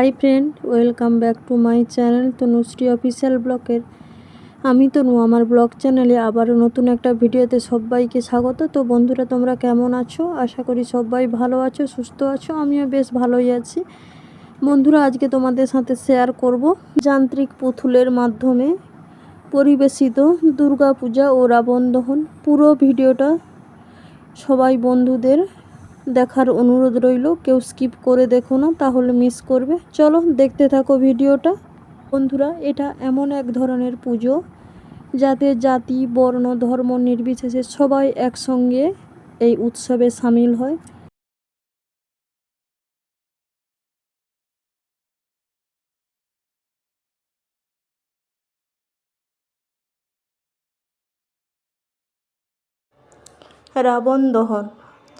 Hi friend, welcome back to my channel Tanushree official ব্লগের আমি তনু, আমার ব্লগ চ্যানেলে আবারও নতুন একটা ভিডিওতে সবাইকে স্বাগত। তো বন্ধুরা, তোমরা কেমন আছো? আশা করি সবাই ভালো আছো, সুস্থ আছো, আমিও বেশ ভালোই আছি। বন্ধুরা, আজকে তোমাদের সাথে শেয়ার করব যান্ত্রিক পুতুলের মাধ্যমে পরিবেশিত দুর্গাপূজা ও রাবণ দহন। পুরো ভিডিওটা সবাই বন্ধুদের দেখার অনুরোধ রইল। কেউ স্কিপ করে দেখো না, তাহলে মিস করবে। চলো দেখতে থাকো ভিডিওটা। বন্ধুরা, এটা এমন এক ধরনের পুজো, যাতে জাতি, বর্ণ, ধর্ম নির্বিশেষে সবাই একসঙ্গে এই উৎসবে সামিল হয়। রাবণ দহন।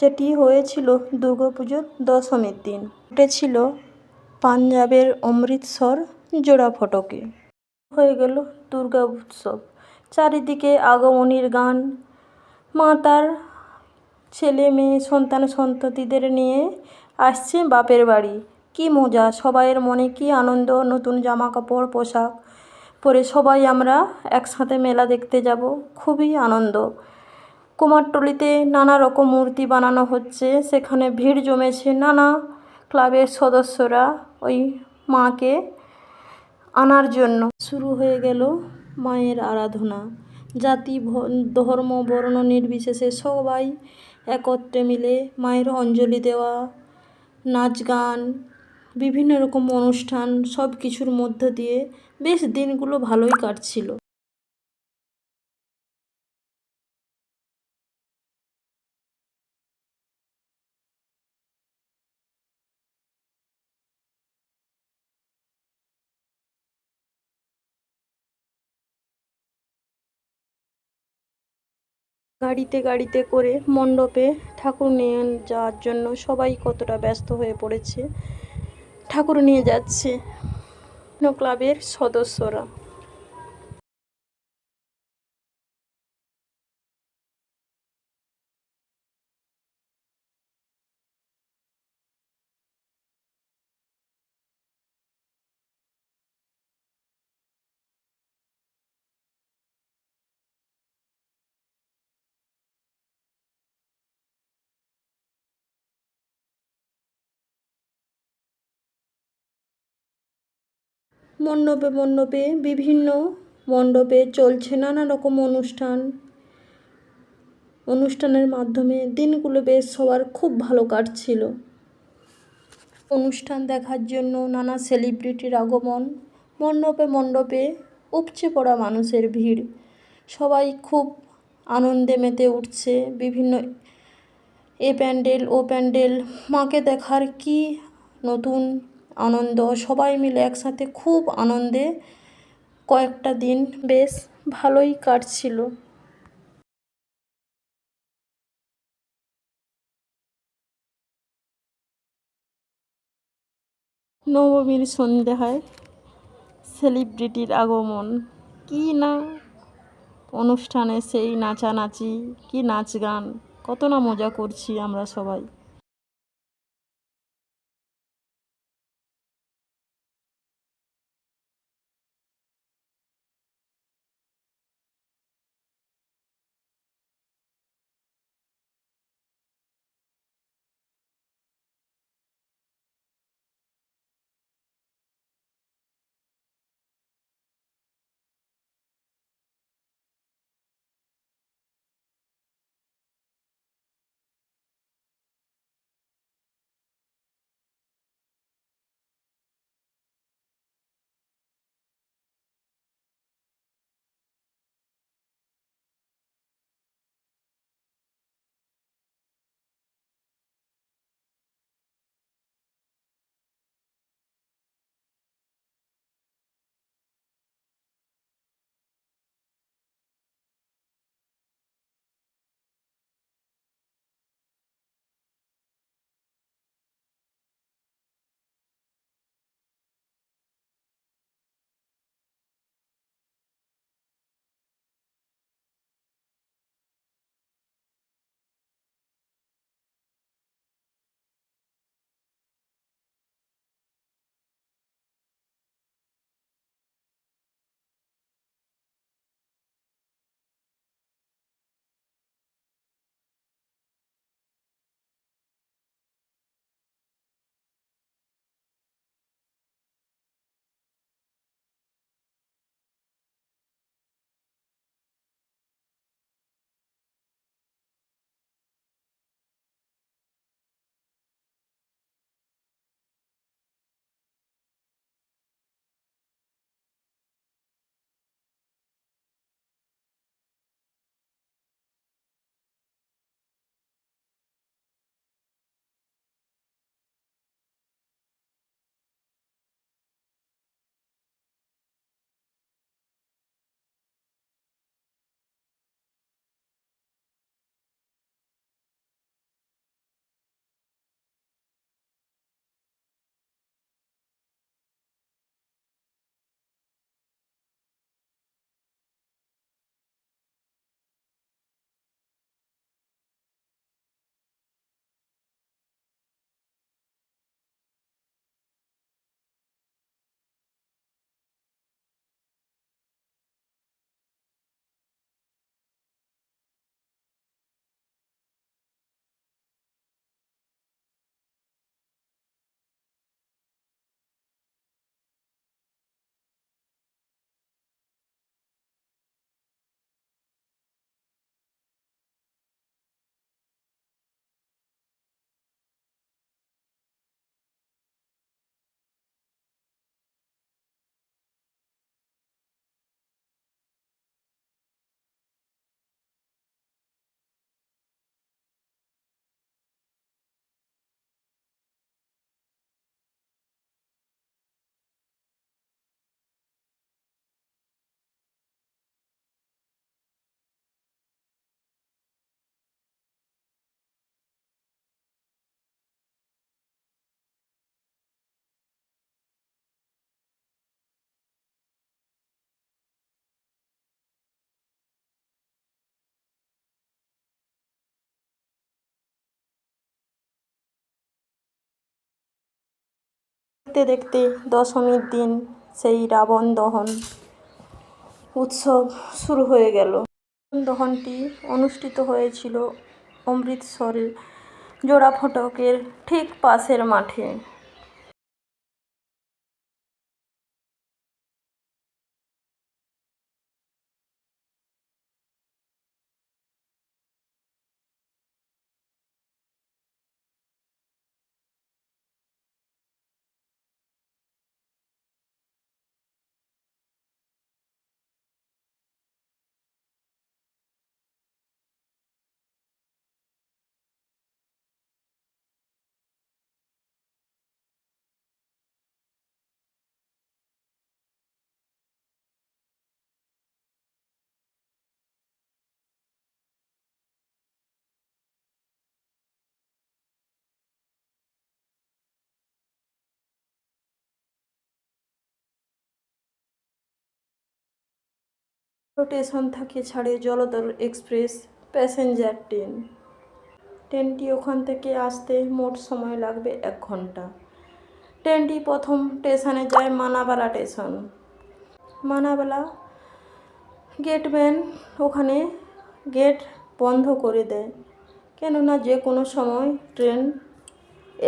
যেটি হয়েছিল দুর্গাপুজোর দশমীর দিন। উঠেছিল পাঞ্জাবের অমৃতসর জোড়া ফটকে। হয়ে গেল দুর্গা উৎসব। চারিদিকে আগমনীর গান। মা তার ছেলে মেয়ে, সন্তান সন্ততিদের নিয়ে আসছে বাপের বাড়ি। কি মজা, সবাইয়ের মনে কি আনন্দ, নতুন জামা কাপড় পোশাক পরে সবাই আমরা একসাথে মেলা দেখতে যাব। খুবই আনন্দ। কুমারটুলিতে নানা রকম মূর্তি বানানো হচ্ছে। সেখানে ভিড় জমেছে নানা ক্লাবের সদস্যরা ওই মাকে আনার জন্য। শুরু হয়ে গেল মায়ের আরাধনা। জাতি ধর্ম, বর্ণ নির্বিশেষে সবাই একত্রে মিলে মায়ের অঞ্জলি দেওয়া, নাচ গান, বিভিন্ন রকম অনুষ্ঠান সব কিছুর মধ্য দিয়ে বেশ দিনগুলো ভালোই কাটছিল। গাড়িতে গাড়িতে করে মণ্ডপে ঠাকুর নিয়ে যাওয়ার জন্য সবাই কতটা ব্যস্ত হয়ে পড়েছে। ঠাকুর নিয়ে যাচ্ছে। ক্লাবের সদস্যরা। মণ্ডপে মণ্ডপে বিভিন্ন মণ্ডপে চলছে নানা রকম অনুষ্ঠান। অনুষ্ঠানের মাধ্যমে দিনগুলো বেশ সবার খুব ভালো কাটছিল। অনুষ্ঠান দেখার জন্য নানা সেলিব্রিটির আগমন, মণ্ডপে মণ্ডপে উপচে পড়া মানুষের ভিড়। সবাই খুব আনন্দে মেতে উঠছে বিভিন্ন এ প্যান্ডেল, ও প্যান্ডেল, মাকে দেখার কি নতুন আনন্দ, সবাই মিলে একসাথে খুব আনন্দে কয়েকটা দিন বেশ ভালোই কাটছিল। নবমীর সন্ধে হয় সেলিব্রিটির আগমন। কি না অনুষ্ঠানে সেই নাচানাচি, কি নাচ গান, কত না মজা করছি আমরা সবাই। দেখতে দেখতে দশমীর দিন সেই রাবণ দহন উৎসব শুরু হয়ে গেল। দহনটি অনুষ্ঠিত হয়েছিল অমৃতসরের জোড়া ফটকের ঠিক পাশের মাঠে। স্টেশন থেকে ছাড়ে জলধর এক্সপ্রেস প্যাসেঞ্জার ট্রেন। ট্রেনটি ওখান থেকে আসতে মোট সময় লাগবে এক ঘণ্টা। ট্রেনটি প্রথম স্টেশনে যায় মানাবালা স্টেশন। মানাবালা গেটম্যান ওখানে গেট বন্ধ করে দেয়, কেননা যে কোনো সময় ট্রেন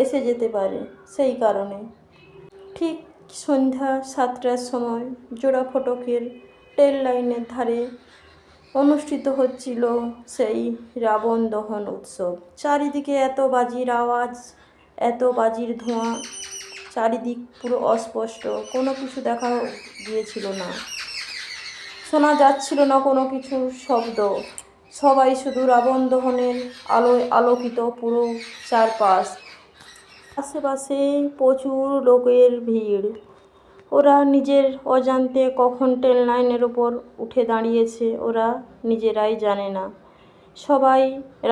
এসে যেতে পারে সেই কারণে। ঠিক সন্ধ্যা সাতটার সময় জোড়া ফটকের রেল লাইনের ধারে অনুষ্ঠিত হচ্ছিল সেই রাবণ দহন উৎসব। চারিদিকে এত বাজির আওয়াজ, এত বাজির ধোঁয়া, চারিদিক পুরো অস্পষ্ট, কোনো কিছু দেখা গিয়েছিল না। শোনা যাচ্ছিল না কোনো কিছুর শব্দ। সবাই শুধু রাবণ দহনের আলোয় আলোকিত পুরো চারপাশ। আশেপাশে প্রচুর লোকের ভিড়। ওরা নিজের অজান্তে কখন ট্রেন লাইনের ওপর উঠে দাঁড়িয়েছে, ওরা নিজেরাই জানে না। সবাই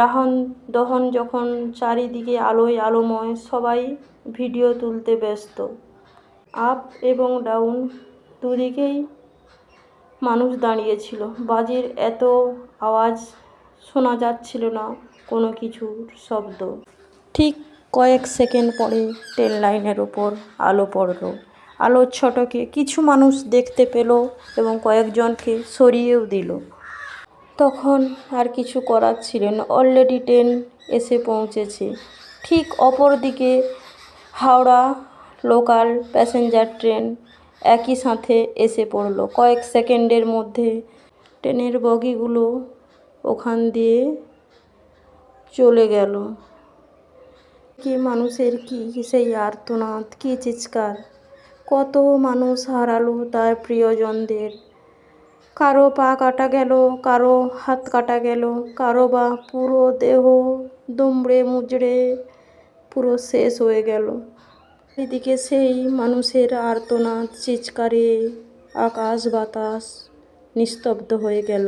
রাহন দহন যখন চারিদিকে আলোয় আলোময়, সবাই ভিডিও তুলতে ব্যস্ত। আপ এবং ডাউন দুদিকেই মানুষ দাঁড়িয়েছিল। বাজির এত আওয়াজ শোনা যাচ্ছিল না কোনো কিছুর শব্দ। ঠিক কয়েক সেকেন্ড পরে ট্রেন লাইনের ওপর আলো পড়ল। আলোর ছটকে কিছু মানুষ দেখতে পেল এবং কয়েকজনকে সরিয়েও দিল। তখন আর কিছু করার ছিলেন অলরেডি ট্রেন এসে পৌঁছেছে। ঠিক অপর দিকে হাওড়া লোকাল প্যাসেঞ্জার ট্রেন একই সাথে এসে পড়ল। কয়েক সেকেন্ডের মধ্যে ট্রেনের বগিগুলো ওখান দিয়ে চলে গেল। কি মানুষের কি সেই আর্তনাদ, কি চিৎকার? কত মানুষ হারালো তার প্রিয়জনদের। কারও পা কাটা গেল, কারও হাত কাটা গেল, কারও বা পুরো দেহ দুমড়ে মুচড়ে পুরো শেষ হয়ে গেল। এদিকে সেই মানুষের আর্তনাদ, চিৎকারে আকাশ বাতাস নিস্তব্ধ হয়ে গেল।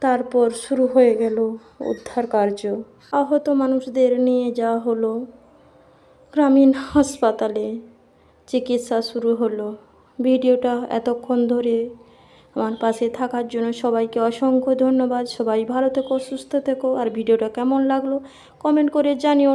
তারপর শুরু হয়ে গেল উদ্ধার কার্য। আহত মানুষদের নিয়ে যাওয়া হলো, গ্রামীণ হাসপাতালে চিকিৎসা শুরু হলো। ভিডিওটা এতক্ষণ ধরে আমার পাশে থাকার জন্য সবাইকে অসংখ্য ধন্যবাদ। সবাই ভালো থেকো, সুস্থ থেকো। আর ভিডিওটা কেমন লাগল কমেন্ট করে জানিও।